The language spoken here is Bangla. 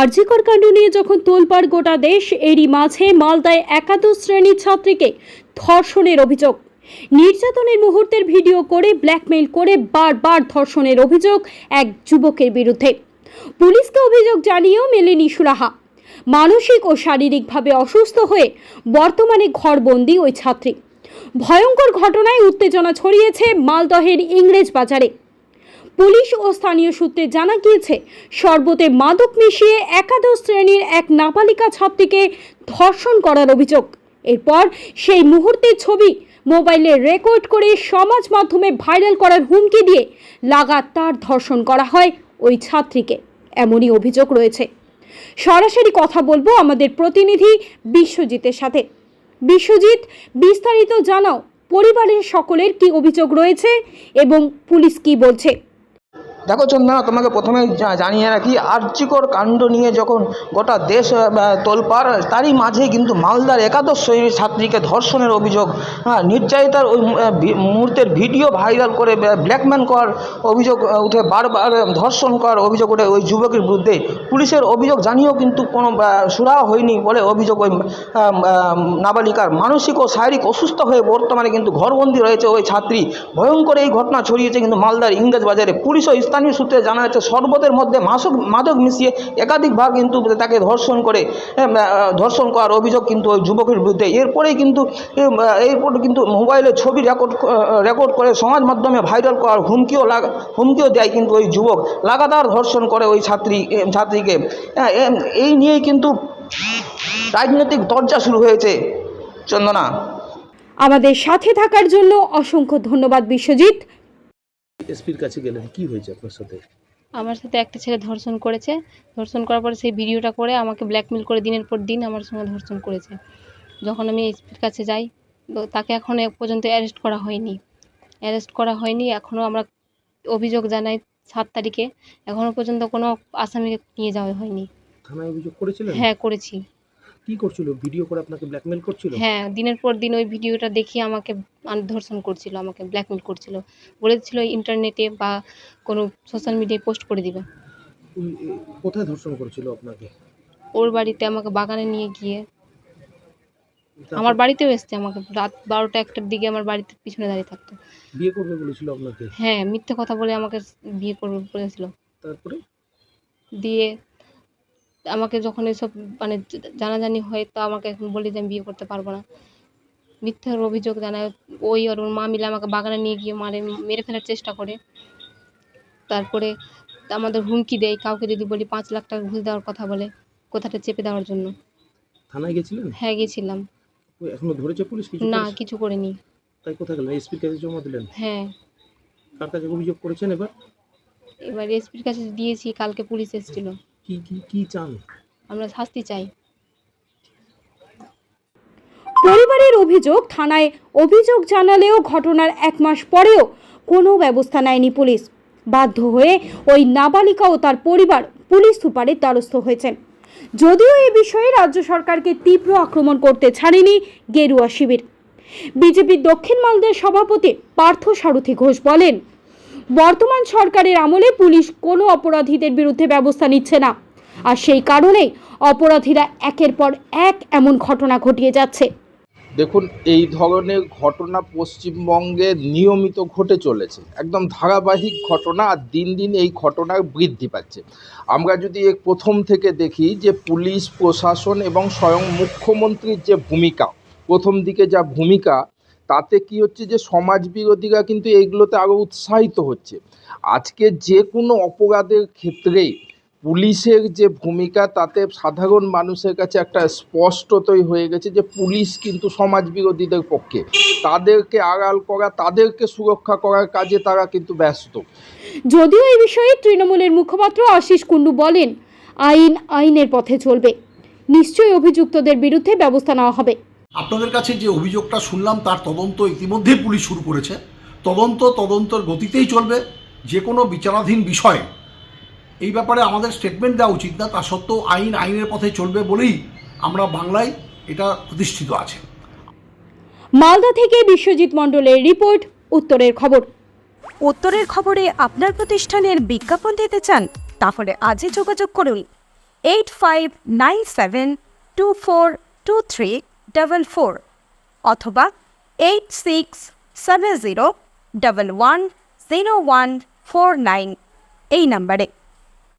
আরজিকর কাণ্ড নিয়ে যখন তোলপাড় গোটা দেশ, এরই মাঝে মালদায় একাদশ শ্রেণির ছাত্রীকে ধর্ষণের অভিযোগ। নির্যাতনের মুহূর্তের ভিডিও করে ব্ল্যাকমেইল করে বারবার ধর্ষণের অভিযোগ এক যুবকের বিরুদ্ধে। পুলিশকে অভিযোগ জানিয়েও মেলেনি সুরাহা। মানসিক ও শারীরিকভাবে অসুস্থ হয়ে বর্তমানে ঘরবন্দি ওই ছাত্রী। ভয়ঙ্কর ঘটনায় উত্তেজনা ছড়িয়েছে মালদহের ইংরেজ বাজারে। পুলিশ ও স্থানীয় সূত্রে জানা গিয়েছে, শরবতে মাদক মিশিয়ে একাদশ শ্রেণির এক নাবালিকা ছাত্রীকে ধর্ষণ করার অভিযোগ। এরপর সেই মুহূর্তের ছবি মোবাইলে রেকর্ড করে সমাজ মাধ্যমে ভাইরাল করার হুমকি দিয়ে লাগাতার ধর্ষণ করা হয় ওই ছাত্রীকে। এমনই অভিযোগ রয়েছে। সরাসরি কথা বলব আমাদের প্রতিনিধি বিশ্বজিতের সাথে। বিশ্বজিৎ, বিস্তারিত জানাও, পরিবারের সকলের কি অভিযোগ রয়েছে এবং পুলিশ কি বলছে? দেখো চন্দনা তোমাকে প্রথমে জা- জানিয়ে রাখি আর্যিকর কাণ্ড নিয়ে যখন গোটা দেশ আহ, তোলপাড় তারই মাঝে কিন্তু মালদার একাদশ শ্রেণির ছাত্রীকে ধর্ষণের অভিযোগ হ্যাঁ নির্যাতিতার ওই মুহূর্তের ভিডিও ভাইরাল করে ব্ল্যাকম্যান করার অভিযোগ উঠে বারবার ধর্ষণ করার অভিযোগ উঠে ওই যুবকের বিরুদ্ধে। পুলিশের অভিযোগ জানিয়েও কিন্তু কোনো সুরাহা হয়নি বলে অভিযোগ ওই নাবালিকার। মানসিক ও শারীরিক অসুস্থ হয়ে বর্তমানে কিন্তু ঘরবন্দি রয়েছে ওই ছাত্রী। ভয়ঙ্কর এই ঘটনা ছড়িয়েছে কিন্তু মালদার ইংরেজ বাজারে। পুলিশ ও স্থানীয় সূত্রে জানা যাচ্ছে, শরবতের মধ্যে মাসক, মাদক মিশিয়ে একাধিকবার কিন্তু তাকে ধর্ষণ করে ধর্ষণ করার অভিযোগ কিন্তু ওই যুবকের বিরুদ্ধে। এরপরেই কিন্তু এরপর কিন্তু মোবাইলে ছবি রেকর্ড রেকর্ড করে, সমাজ মাধ্যমে ভাইরাল করার হুমকিও লাগা, হুমকিও দেয় কিন্তু ওই যুবক। লাগাতার ধর্ষণ করে ওই ছাত্রী ছাত্রীকে। এই নিয়েই কিন্তু রাজনৈতিক দরজা শুরু হয়েছে, চন্দনা। আমাদের সাথে থাকার জন্য অসংখ্য ধন্যবাদ বিশ্বজিৎ। এসপির কাছে গেলেন কি হয়েছে আপনার সাথে? আমার সাথে একটা ছেলে ধর্ষণ করেছে। ধর্ষণ করার পরে সেই ভিডিওটা করে আমাকে ব্ল্যাকমেল করে দিনের পর দিন আমার সঙ্গে ধর্ষণ করেছে। যখন আমি এসপির কাছে যাই তো তাকে এখনও এ পর্যন্ত অ্যারেস্ট করা হয়নি। অ্যারেস্ট করা হয়নি এখনও আমরা অভিযোগ জানাই সাত তারিখে। এখনও পর্যন্ত কোনো আসামিকে নিয়ে যাওয়া হয়নি। থানায় অভিযোগ করেছিলেন? হ্যাঁ করেছি। কি করছিল? ভিডিও করে আপনাকে ব্ল্যাকমেল করছিল? হ্যাঁ দিনের পর দিন ওই ভিডিওটা দেখিয়ে আমাকে ধর্ষণ করছিল আমাকে ব্ল্যাকমেল করছিল। বলেছিল ইন্টারনেটে বা কোনো সোশ্যাল মিডিয়ায় পোস্ট করে দিবে। কোথায় ধর্ষণ করেছিল আপনাকে? ওর বাড়িতে আমাকে বাগানে নিয়ে গিয়ে। আমার বাড়িতেও এসছে আমাকে রাত বারোটা একটার দিকে আমার বাড়িতে পিছনে দাঁড়িয়ে থাকতো। বিয়ে করবে বলেছিল আপনাকে? হ্যাঁ মিথ্যে কথা বলে আমাকে বিয়ে করবে বলেছিল তারপরে? দিয়ে আমাকে যখন এসব মানে জানাজানি হয় তো আমাকে এখন বলি যে আমি বিয়ে করতে পারব না। মিথ্যার অভিযোগ জানায় ওই আর ওর মা মিলে আমাকে বাগানে নিয়ে গিয়ে মারে মেরে ফেলার চেষ্টা করে। তারপরে আমাদের হুমকি দেয় কাউকে যদি বলি পাঁচ লাখ টাকা ঘুষ দেওয়ার কথা বলে কোথাটা চেপে দেওয়ার জন্য। থানায় গেছিলেন? হ্যাঁ গেছিলাম। এখনও ধরেছে পুলিশ কিছু না কিছু করিনি। তাই কোথায় গেলেন? এসপির কাছে জমা দিলেন? হ্যাঁ। কার কাছে অভিযোগ করেছেন এবার? এবার এসপির কাছে দিয়েছি কালকে পুলিশ এসেছিল। কি কি কি চান? আমরা শাস্তি চাই। পরিবারের অভিযোগ, থানায় অভিযোগ জানালেও ঘটনার এক মাস পরেও কোনো ব্যবস্থা নেয়নি পুলিশ। বাধ্য হয়ে ওই নাবালিকা ও তার পরিবার পুলিশ সুপারের দ্বারস্থ হয়েছেন। যদিও এ বিষয়ে রাজ্য সরকারকে তীব্র আক্রমণ করতে ছাড়েনি গেরুয়া শিবির। বিজেপির দক্ষিণ মালদার সভাপতি পার্থ সারথী ঘোষ বলেন বর্তমান সরকারের আমলে পুলিশ কোনো অপরাধীদের বিরুদ্ধে ব্যবস্থা নিচ্ছে না। আর সেই কারণেই অপরাধীরা একের পর এক এমন ঘটনা ঘটিয়ে যাচ্ছে। দেখুন, এই ধরনের ঘটনা পশ্চিমবঙ্গে নিয়মিত ঘটে চলেছে। একদম ধারাবাহিক ঘটনা আর দিন দিন এই ঘটনা বৃদ্ধি পাচ্ছে। আমরা যদি এর প্রথম থেকে দেখি যে পুলিশ, প্রশাসন এবং স্বয়ং মুখ্যমন্ত্রীর যে ভূমিকা, প্রথম দিকে যা ভূমিকা তাতে কি হচ্ছে যে সমাজ বিরোধীরা কিন্তু এইগুলোতে আরও উৎসাহিত হচ্ছে। আজকে যে কোনো অপরাধের ক্ষেত্রেই পুলিশের যে ভূমিকা, তাতে সাধারণ মানুষের কাছে একটা স্পষ্টতই হয়ে গেছে যে পুলিশ কিন্তু সমাজ বিরোধীদের পক্ষে। তাদেরকে আড়াল করা, তাদেরকে সুরক্ষা করার কাজে তারা কিন্তু ব্যস্ত। যদিও এই বিষয়ে তৃণমূলের মুখপাত্র আশিস কুন্ডু বলেন, আইন আইনের পথে চলবে। নিশ্চয়ই অভিযুক্তদের বিরুদ্ধে ব্যবস্থা নেওয়া হবে। আপনাদের কাছে যে অভিযোগটা শুনলাম তার তদন্ত ইতিমধ্যেই পুলিশ শুরু করেছে। তদন্ত তদন্তর গতিতেই চলবে। যে কোনো বিচারাধীন বিষয় এই ব্যাপারে আমাদের স্টেটমেন্ট দেওয়া উচিত না। তা সত্ত্বেও আইন আইনের পথে চলবে বলেই আমরা বাংলায় এটা প্রতিষ্ঠিত আছে। মালদা থেকে বিশ্বজিৎ মণ্ডলের রিপোর্ট উত্তরের খবর। উত্তরের খবরে আপনার প্রতিষ্ঠানের বিজ্ঞাপন দিতে চান তাহলে আজই যোগাযোগ করুন। Eight five nine seven two four two three double four অথবা eight six seven zero double one zero one four nine এই নাম্বারে